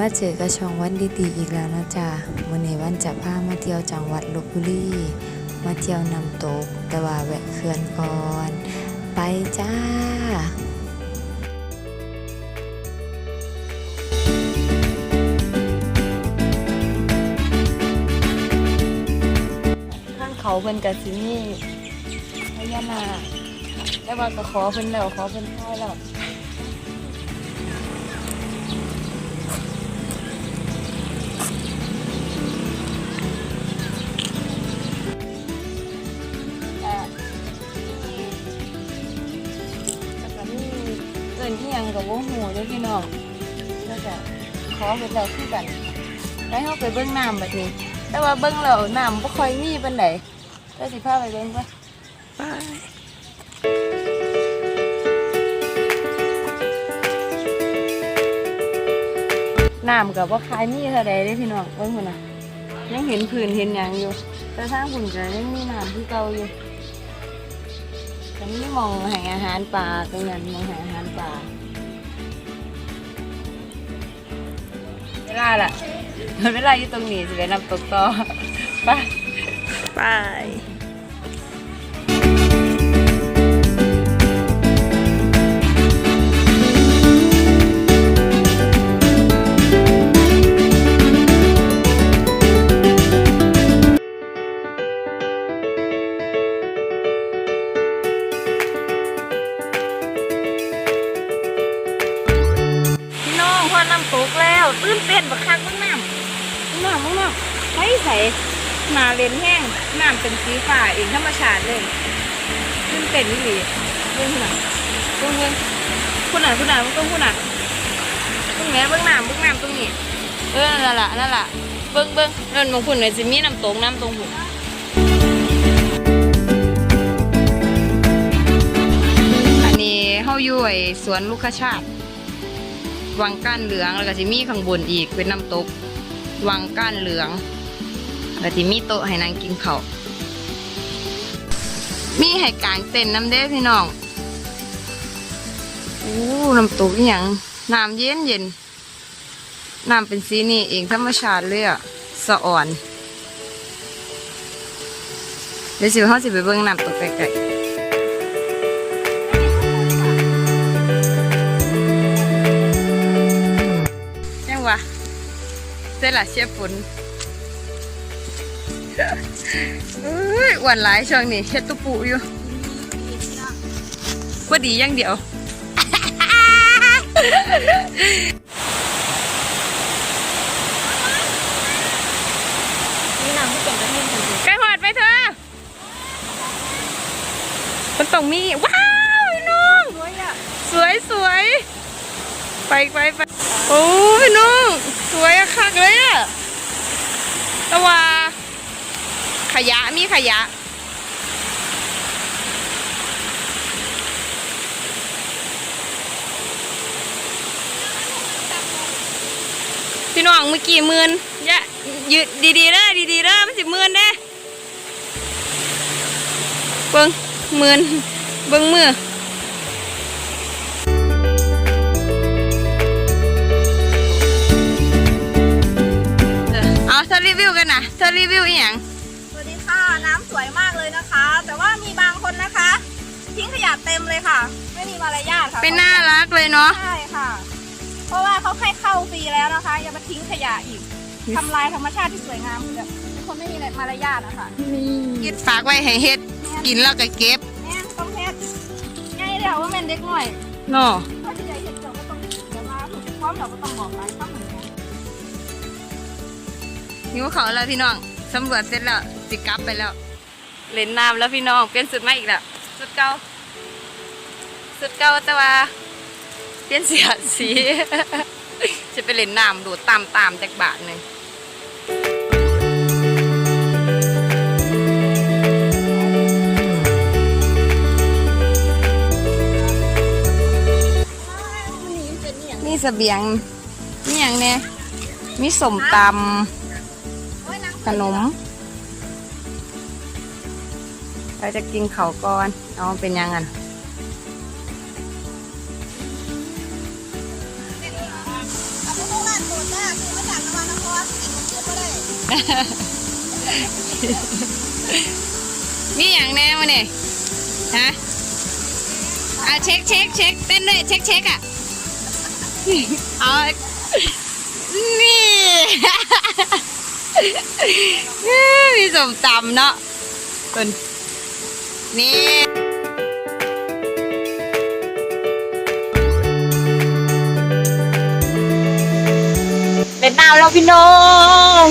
มาเจอกับช่องวันดีๆอีกแล้วนะจ๊ะวันนี้วันจะพามาเที่ยวจังหวัดลบบุรีมาเที่ยวน้ำตกแต่ว่าแวะเขื่อนก่อน ไปจ้าข้างเขาเพิ่นกับสิมีพญานาคแต่ว่าก็ขอเพิ่นแล้วขอเพิ่นให้แล้ว กับวงหูด้วยพี่น้องแล้วก็ขอเป็นเราคือกันได้เข้าไปเบิ้งน้ำแบบนี้ แต่ว่าเบิ้งแล้วน้ำไม่ค่อยมีปันไหนก็สิพาไปเบิ้งปะน้ำกับว่าคลายมีเท่าใดได้พี่น้องเบิ้งคนน่ะยังเห็นผื่นเห็นหยังอยู่ แต่ทางคุณจะยังมีน้ำที่เก่าอยู่ฉันนี่มองหาอาหารป่าตรงนั้นมองหาอาหารป่า เวลาล่ะเวลาอยู่ตรงนี้จะไปนำตกต่อไปไป ใส่ใส่หนาเลนแห้งน้ำเป็นสีฟ้าเองธรรมชาติเลยตื่นเต้นนี่หลีเบิ่องคุณน่ะเบิ่งเบิ่งคุณน่ะคุณน่ะมันต้องคุณน่ะเบิ่งแม่เบิ่งน้ำเบิ่งน้ำตรงนี้เออนั่นล่ะนั่นล่ะเบิ่งเบิ่งนั่นมองคุณเลยสิมีน้ำตกน้ำตรงหุ่นอันนี้เฮายู่ไอ้สวนลูกชาติวังก้านเหลืองแล้วก็จะมีข้างบนอีกเป็นน้ำตก วังก้านเหลือง แล้วจะมีโต๊ะให้นางกินเขามีให้กางเต็นน้ำเด้พี่น้องโอ้น้ำตกอย่างน้ำเย็นเย็นน้ำเป็นสีนี่เองธรรมชาติเลยอะสะอ่อน เดี๋ยวสิเขาสิไปเบิ่งน้ำตกไกลๆยังวะเสร็จละเชฟฝน อ้ยอ้วนหลายช่วงนี้เฮ็ดตุปูอยู่ว่าดีอย่างเดียว นี่น้ำที่เป็นประเทศจริงใกล้หอดไปเธอมันต้องมี ว้าวพี่น้องๆด้วยอะ สวยสวยไปไปไปโอ้พี่น้อง สวยอะคักเลยอะแตะว่าข ยะมีขยะ พี่น้องเมื่อกี้หมื่นย่ายืดดีๆเด้อดีๆเด้อมันสิหมื่นเด้เบิ่งหมื่นเบิ่งมือเอาเธอรีวิวกันนะเธอรีวิวอีหยัง น้ำสวยมากเลยนะคะ แต่ว่ามีบางคนนะคะ ทิ้งขยะเต็มเลยค่ะ ไม่มีมารยาทค่ะเป็นน่ารักเลยเนาะใช่ค่ะ เพราะว่าเขาให้เข้าฟรีแล้วนะคะอย่ามาทิ้งขยะอีกทำลายธรรมชาติที่สวยงามคือแบบเป็นคนไม่มีมารยาทนะคะยึดฝากไว้ให้เฮ็ดกินแล้วก็เก็บแม่ต้องเฮ็ดง่ายเดียวว่าแม่นเด็กหน่อยเนาะถ้าที่ใหญ่เห็นเดี๋ยวก็ต้องเดี๋ยวมาถูกพร้อมเราก็ต้องบอกหลายครั้งเหมือนกันหิวเขาวแล้วพี่น้องสำรวจเสร็จแล้วสิกลับไปแล้ว เล่นน้ำแล้วพี่น้องเปลี่ยนสุดมาอีกแล้วสุดเก่าสุดเก่าแต่ว่าเปลี่ยนเสียสี จะไปเล่นน้ำดูดตามตามๆจากบาทหนึ่งมีเสบียงมีอย่างเนี้ยมีสมตำขนม เราจะกินเขาก่อนเอาเป็นยังไงนโดนมากมีอย่างแน่มาเนี่ยฮะเอาเช็คเช็คเช็คเต้นด้วยเช็คเช็คอะเอานี่มีสมตำเนาะคน นี่เล่นน้ำแล้วพี่น้อง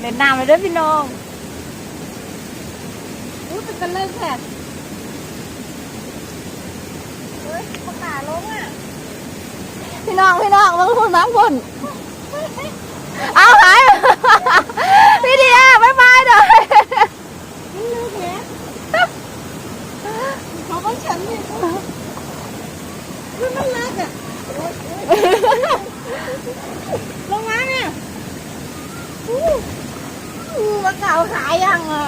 เล่นน้ำเลยด้วยพี่น้องรู้สึกกันเลยแค่เฮ้ยประกาศลงอะ พี่น้อง พี่น้องต้องพูดมั้งคนเอาหายพี่เดียบายบายหน่อย นี่ลูกแม่เขาก็ฉันนี่คือมันรักอะลงมาเนี่ยอู้อู้มาเก่าขายยังอะ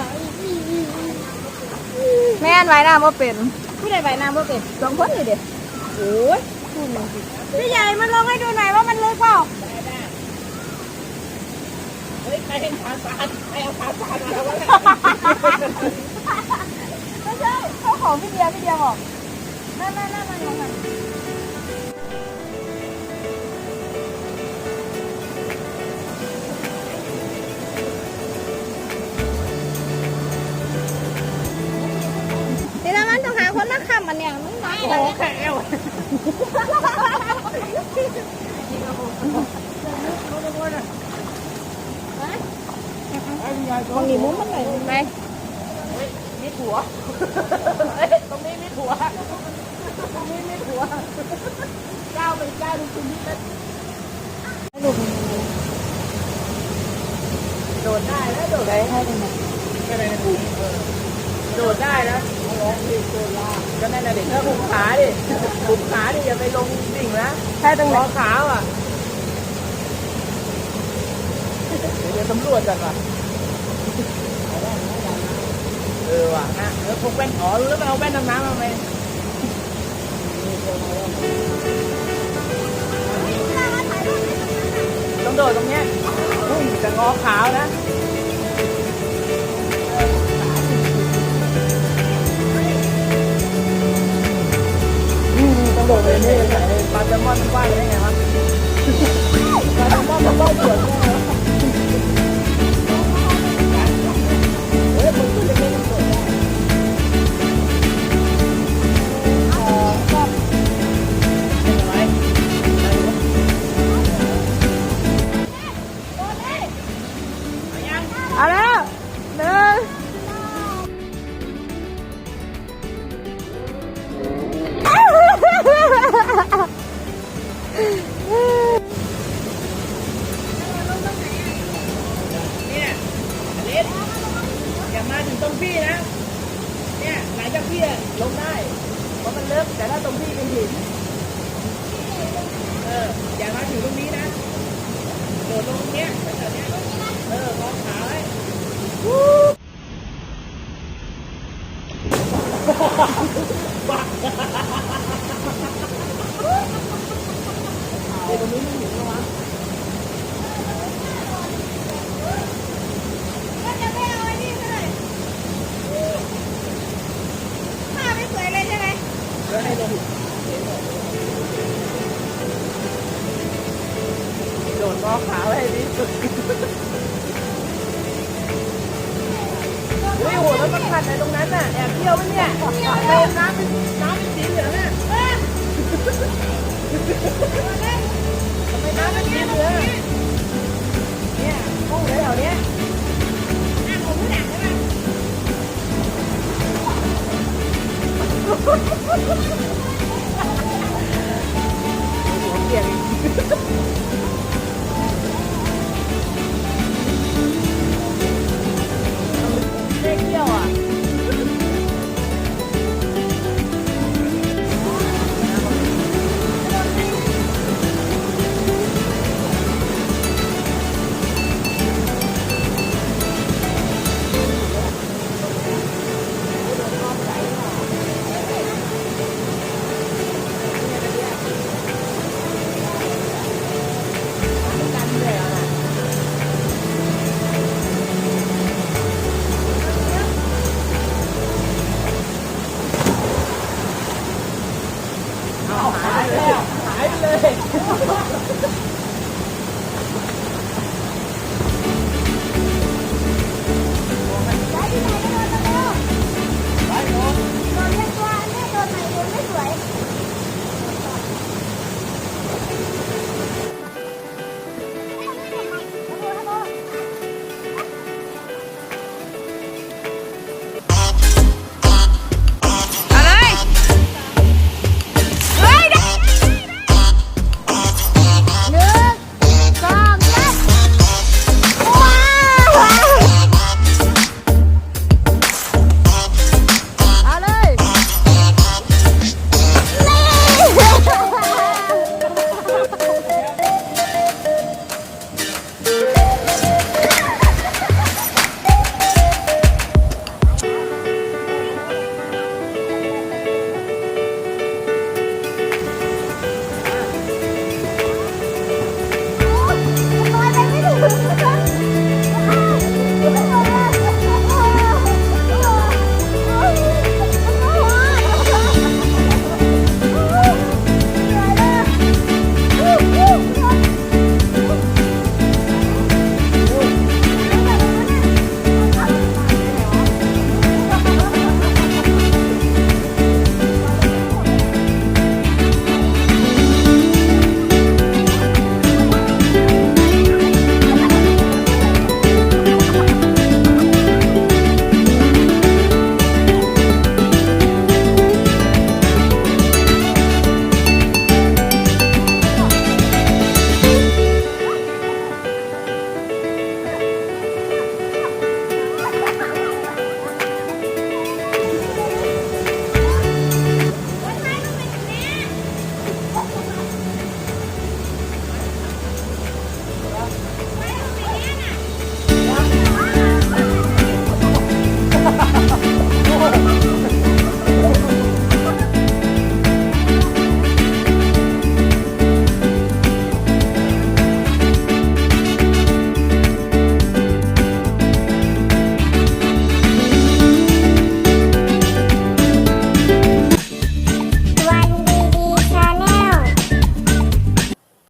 แม่นไว้น้ำว่าเป็นผู้ใดใบน้ำบ่เป็นสองคนเลยเด็ดโอ้ยพี่ใหญ่มันลงให้ดูหน่อยว่ามันลึกเปล่าไม่ใช่เขาของพี่เดียพี่เดียบอกนั่นนั่นนั่นมันลงมา มันเนี่ยมันหนักโอ้แค่เอวมันหนีมุ้งมันไหนไหมมีผัวตรงนี้มีผัวตรงนี้มีผัวเจ้าเป็นเจ้าดูคุณนี่เป็นโดดได้แล้วโดดได้ให้เป็นก็ในกลุ่มโดดได้แล้ว ร้องเพลงโดดล่าก็นั่นน่ะเด็กถ้าบุกขาดิบุกขาดิอย่าไปลงดิ่งนะใช่ตรงไหนรอขาอะเดี๋ยวตำรวจกันว่ะเออว่ะนะเออพกแว่นอ๋อรู้แล้วมันเอาแว่นดำน้ำมาไหมต้องโดดตรงเนี้ยอุ้ยจะงอขาวนะ โดดเลยนี่ปลาแซลมอนมันว่ายได้ไงวะปลาแซลมอนมันว่ายสวนได้ไเนี่ยลงได้เพราะมันเลิกแต่ถ้าตรงที่เป็นหินเอออย่ามาถึงตรงนี้นะโดดลงตรงเนี้ยแถวเนี้ยเออมองขาไว้ ไม่หัวแล้วมันขัดในตรงนั้นน่ะแอบเที่ยวไหมเนี่ยเติมน้ำเป็นน้ำเป็นสีเหลืองอะทำไมน้ำเป็นสีเหลืองเนี่ยห้องแถวเนี้ยเปลี่ยน